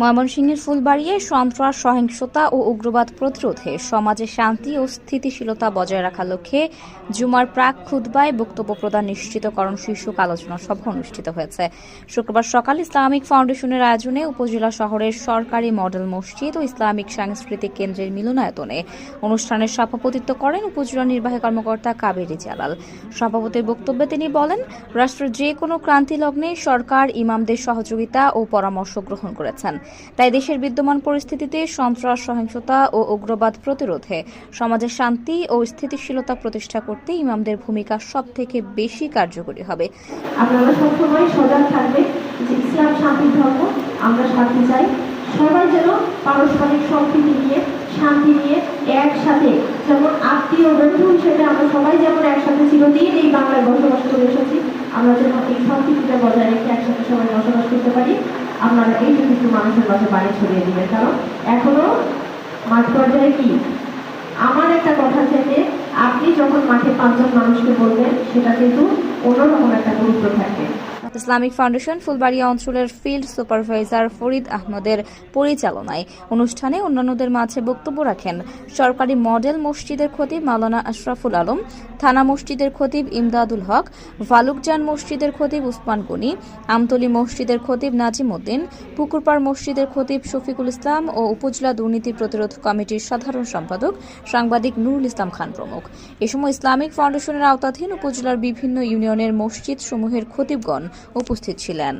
ময়মনসিংহের ফুলবাড়িয়ায় সন্ত্রাস, সহিংসতা ও উগ্রবাদ প্রতিরোধে সমাজে শান্তি ও স্থিতিশীলতা বজায় রাখার লক্ষ্যে জুমার প্রাক খুতবায় বক্তব্য প্রদান নিশ্চিতকরণ শীর্ষক আলোচনা সভা অনুষ্ঠিত হয়েছে। শুক্রবার সকাল ইসলামিক ফাউন্ডেশনের আয়োজনে উপজেলা শহরের সরকারি মডেল মসজিদ ও ইসলামিক সাংস্কৃতিক কেন্দ্রের মিলনায়তনে অনুষ্ঠানের সভাপতিত্ব করেন উপজেলা নির্বাহী কর্মকর্তা কাবেরী জালাল। সভাপতির বক্তব্যে তিনি বলেন, রাষ্ট্রের যে কোনো ক্রান্তি লগ্নে সরকার, ইমামদের সহযোগিতা ও পরামর্শ গ্রহণ করেছেন। তাই দেশের বিদ্যমান পরিস্থিতিতে সন্ত্রাস, সহিংসতা ও উগ্রবাদ প্রতিরোধে সমাজে শান্তি ও স্থিতিশীলতা প্রতিষ্ঠা করতে ইমামদের ভূমিকা সব থেকে বেশি কার্যকরী হবে। আপনারা সবসময় সজাগ যে ইসলাম শান্তির ধর্ম, আমরা শান্তি চাই। সবাই যেন পারস্পরিক সম্প্রীতি নিয়ে, শান্তি নিয়ে একসাথে যেমন আত্মীয় বন্ধু হিসেবে আমরা সবাই যেমন একসাথে চিরদিন এই বাংলায় বসবাস করে এসেছি, আমরা যেন এই বজায় রেখে একসাথে সবাই বসবাস করতে পারি। আপনারা এই কিছু মানুষের মাঝে বাড়ি ছড়িয়ে দিবেন। কারণ এখনও মাঠ পর্যায়ে কি? আমার একটা কথা থেকে আপনি যখন মাঠে পাঁচজন মানুষকে বলবেন, সেটা কিন্তু অন্যরকম একটা গুরুত্ব থাকবে ইসলামিক ফাউন্ডেশন ফুলবাড়িয়া অঞ্চলের ফিল্ড সুপারভাইজার ফরিদ আহমদের পরিচালনায় অনুষ্ঠানে অন্যান্যদের মাঝে বক্তব্য রাখেন সরকারি মডেল মসজিদের খতিব মাওলানা আশরাফুল আলম, থানা মসজিদের খতিব ইমদাদুল হক, ভালুকজান মসজিদের খতিব উসমান গনি, আমতলী মসজিদের খতিব নাজিম উদ্দিন, পুকুরপাড় মসজিদের খতিব শফিকুল ইসলাম ও উপজেলা দুর্নীতি প্রতিরোধ কমিটির সাধারণ সম্পাদক সাংবাদিক নুরুল ইসলাম খান প্রমুখ। এ সময় ইসলামিক ফাউন্ডেশনের আওতাধীন উপজেলার বিভিন্ন ইউনিয়নের মসজিদ সমূহের খতিবগণ উপস্থিত ছিলেন।